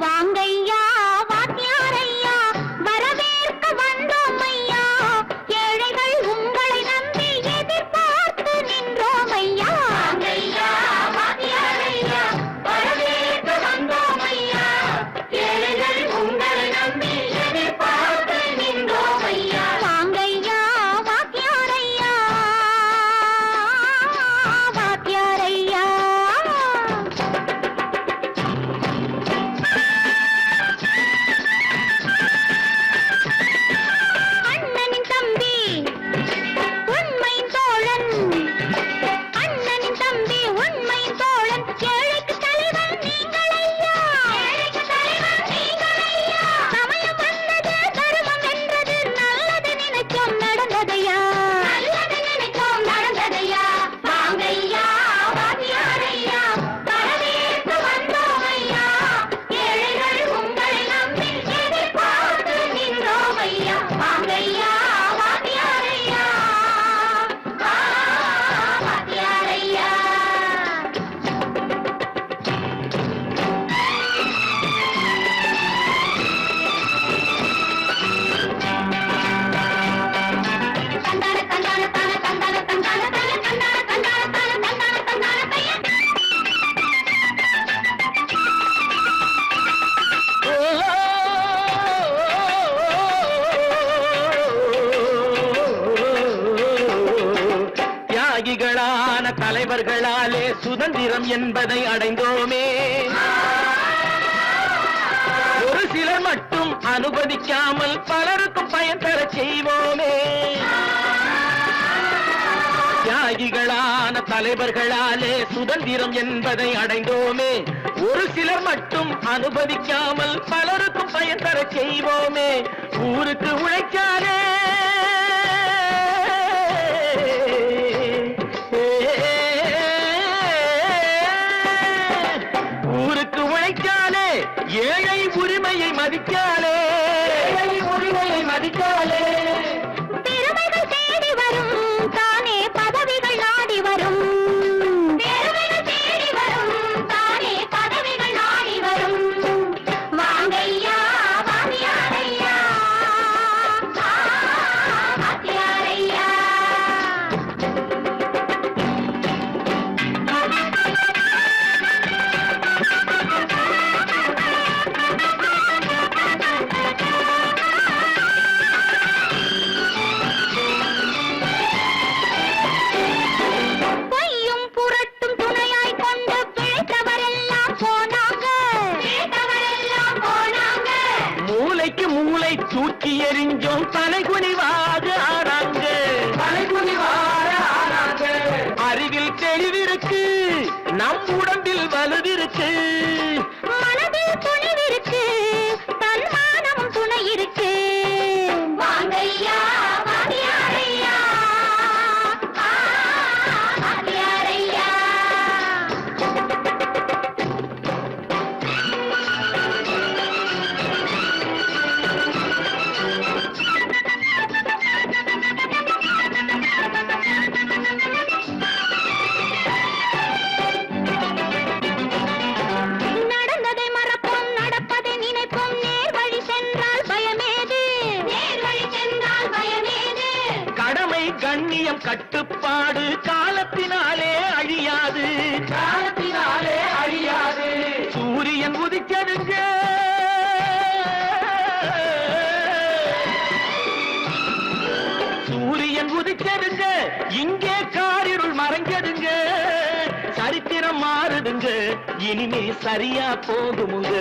王根耀。தலைவர்களாலே சுதந்திரம் என்பதை அடைந்தோமே. ஒரு சிலர் மட்டும் அனுமதிக்காமல் பலருக்கும் பயன் தர செய்வோமே. தியாகிகளான தலைவர்களாலே சுதந்திரம் என்பதை அடைந்தோமே. ஒரு சிலர் மட்டும் அனுமதிக்காமல் பலருக்கும் பயன் தர செய்வோமே. ஊருக்கு உழைச்சாலே மதிக்காத தூக்கி எறிஞ்சும் தலைகுனிவாக ஆனாங்க தலைகுனிவாக ஆனாங்க அறிவில் தெளிவிருக்கு நம் உடம்பில் வலுவிருக்கு. மனதில் துணிவிருக்கு. கண்ணியம் கட்டுப்பாடு காலத்தினாலே அழியாது. காலத்தினாலே அழியாது. சூரியன் உதிக்கணுங்க சூரியன் உதிக்கடுங்க இங்கே காரிருள் மறைஞ்சடுங்க சரித்திரம் மாறுடுங்க இனிமே சரியா போகுமுங்க.